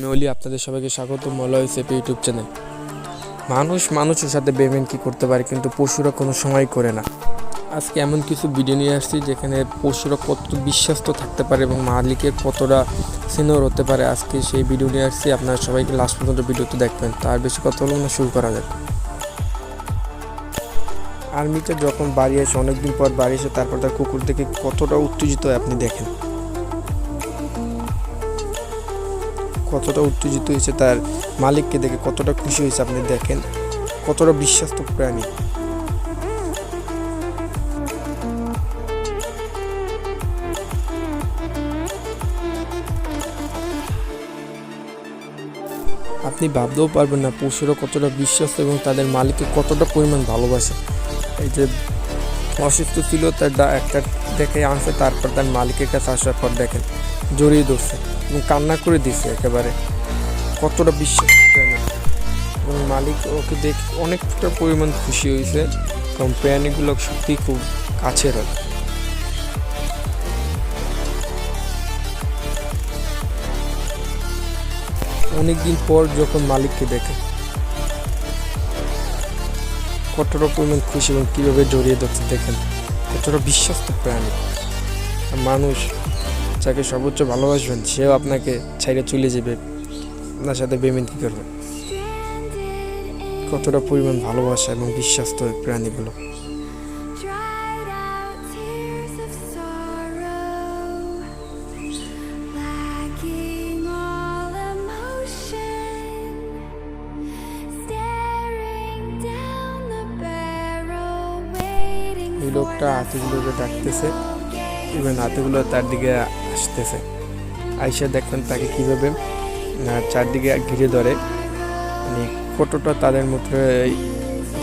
আমি অলি আপনাদের সবাইকে স্বাগত। মলয় সেপি ইউটিউব চ্যানেল। মানুষ মানুষের সাথে কি করতে পারে, কিন্তু পশুরা কোনো সময় করে না। আজকে এমন কিছু ভিডিও নিয়ে আসছি যেখানে পশুরা কত বিশ্বাস্ত থাকতে পারে এবং মালিকের কতটা সিনিয়র হতে পারে আজকে সেই ভিডিও নিয়ে আসছি। আপনারা সবাইকে লাস্ট পর্যন্ত ভিডিওতে দেখবেন। তার বেশি কথা হলো না, শুরু করা যাক। আর্মিটা যখন বাড়ি আসে, অনেকদিন পর বাড়ি এসে তারপর তার কুকুর থেকে কতটা উত্তেজিত আপনি দেখেন। কতটা উত্তেজিত হয়েছে তার মালিককে দেখে কতটা খুশি হয়েছে আপনি দেখেন, কতটা বিশ্বাস্ত প্রাণী। আপনি ভাবতেও পারবেন না পশুরা কতটা বিশ্বাস্ত এবং তাদের মালিককে কতটা পরিমাণ ভালোবাসে। এই যে অসুস্থ ছিল, তার একটা দেখে আনছে, তারপর তার মালিকের কাছে আসার পর দেখেন জড়িয়ে ধরছে। এবং কান্না করে দিছে একেবারে। কতটা বিশ্বাস এবং মালিক, ওকে দেখে অনেকটা পরিমাণ খুশি হয়েছে কারণ প্রাণীগুলো সত্যি খুব কাছের হয় অনেকদিন পর যখন মালিককে দেখে, কতটা পরিমাণ খুশি এবং কীভাবে জড়িয়ে ধরছে দেখেন। কতটা বিশ্বাস্ত প্রাণী। মানুষ যাকে সর্বোচ্চ ভালোবাসবেন, সেও আপনাকে ছাইড়ে চলে যাবে। আপনার সাথে বেমেন কী করবে? কতটা পরিমাণ ভালোবাসা এবং বিশ্বাস্ত এই প্রাণীগুলো। এই লোকটা হাতিগুলোকে ডাকতেছে ইভেন হাতিগুলো তার দিকে আসতেছে। আইসা দেখবেন তাকে কীভাবে চারদিকে ঘিরে ধরে। মানে কতটা তাদের মধ্যে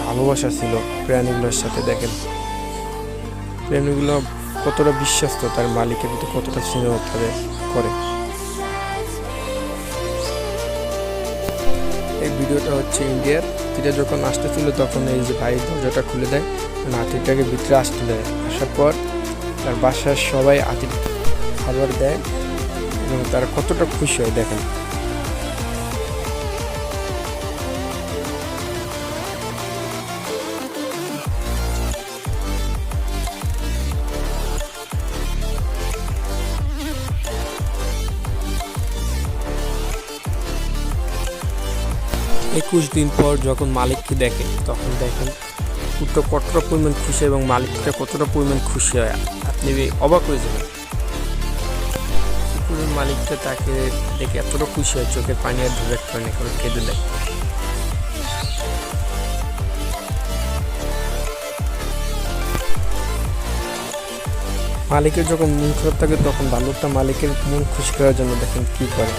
ভালোবাসা ছিল প্রাণীগুলোর সাথে, দেখেন। প্রাণীগুলো কতটা বিশ্বস্ত, তার মালিকের প্রতি কতটা স্নেহ তাদের করে। এই ভিডিওটা হচ্ছে ইন্ডিয়ার। যেটা যখন আসতেছিল তখন এই যে ভাই দরজাটা খুলে দেয়, হাতিটাকে ভিতরে আসতে দেয়। আসার পর তার বাসার সবাই হাতির খাবার দেয় এবং তারা কতটা খুশি হয়, দেখেন। একুশ দিন পর যখন মালিককে দেখে, তখন দেখেন কুকুরটা কতটা পরিমাণ খুশি এবং মালিকটা কতটা পরিমাণ খুশি হয়, আপনি অবাক হয়ে যাবেন। কুকুরের মালিকটা তাকে দেখে এতটা খুশি হয়, চোখে পানি আর ধরে রাখতে পারে কারণ করে কেঁদে দেয়। মালিকের যখন মুখ খারাপ থাকে, তখন বালুরটা মালিকের মন খুশি করার জন্য দেখেন কি করে।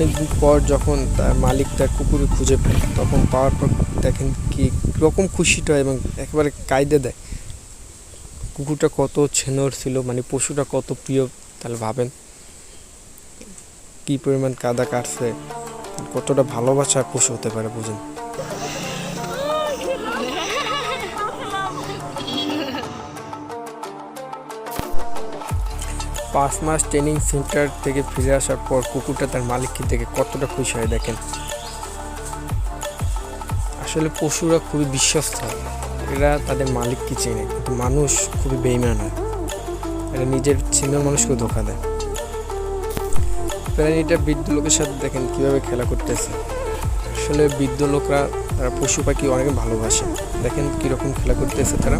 অনেকদিন পর যখন তার মালিক তার কুকুরে খুঁজে পায়, তখন পাওয়ার পর দেখেন কি রকম খুশিটা এবং একেবারে কায়দে দেয়। কুকুরটা কত ছেনর ছিল মানে পশুটা কত প্রিয়, তাহলে ভাবেন। কি পরিমাণ কাদা কাটছে, কতটা ভালোবাসার পশু হতে পারে বুঝেন। পাঁচ মাস ট্রেনিং সেন্টার থেকে ফিরে আসার পর কুকুরটা তার মালিককে দেখে কতটা খুশি হয় দেখেন। আসলে পশুরা খুবই বিশ্বস্ত। এরা তাদের মালিককে চেনে, কিন্তু মানুষ খুবই বেইমান হয়। এরা নিজের চিনার মানুষকে ধোকা দেয়। প্রাণীটা বৃদ্ধ লোকের সাথে দেখেন কীভাবে খেলা করতেছে। আসলে বৃদ্ধ লোকরা, তারা পশু পাখি অনেক ভালোবাসে। দেখেন কীরকম খেলা করতেছে তারা।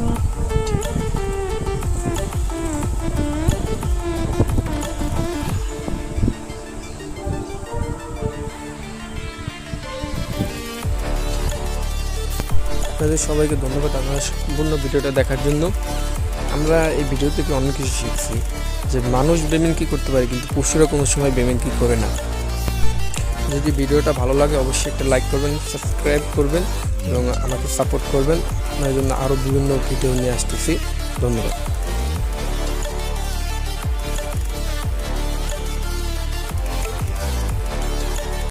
আপনাদের সবাইকে ধন্যবাদ আপনারা সম্পূর্ণ ভিডিওটা দেখার জন্য। আমরা এই ভিডিও থেকে অনেক কিছু শিখছি যে মানুষ বেমেন কি করতে পারে, কিন্তু পশুরা কোনো সময় বেমেন কি করে না। যদি ভিডিওটা ভালো লাগে, অবশ্যই একটা লাইক করবেন সাবস্ক্রাইব করবেন এবং আমাকে সাপোর্ট করবেন। আপনার জন্য আরও বিভিন্ন ভিডিও নিয়ে আসতেছি। ধন্যবাদ।